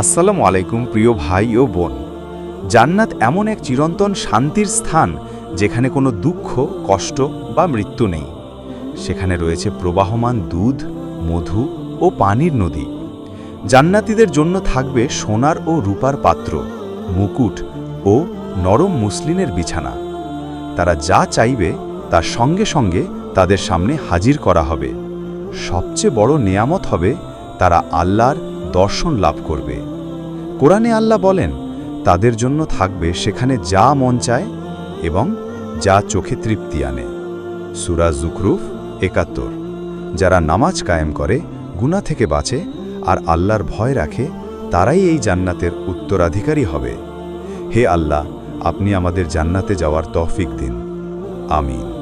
আসসালামু আলাইকুম প্রিয় ভাই ও বোন। জান্নাত এমন এক চিরন্তন শান্তির স্থান যেখানে কোনো দুঃখ, কষ্ট বা মৃত্যু নেই। সেখানে রয়েছে প্রবাহমান দুধ, মধু ও পানির নদী। জান্নাতীদের জন্য থাকবে সোনার ও রূপার পাত্র, মুকুট ও নরম মুসলিনের বিছানা। তারা যা চাইবে, তার সঙ্গে সঙ্গে তাদের সামনে হাজির করা হবে। সবচেয়ে বড় নেয়ামত হবে তারা আল্লাহর দর্শন লাভ করবে। কোরআনে আল্লাহ বলেন, তাদের জন্য থাকবে সেখানে যা মন চায় এবং যা চোখে তৃপ্তি আনে। সুরা জুকরুফ একাত্তর। যারা নামাজ কায়েম করে, গুনাহ থেকে বাঁচে আর আল্লাহর ভয় রাখে, তারাই এই জান্নাতের উত্তরাধিকারী হবে। হে আল্লাহ, আপনি আমাদের জান্নাতে যাওয়ার তৌফিক দিন। আমিন।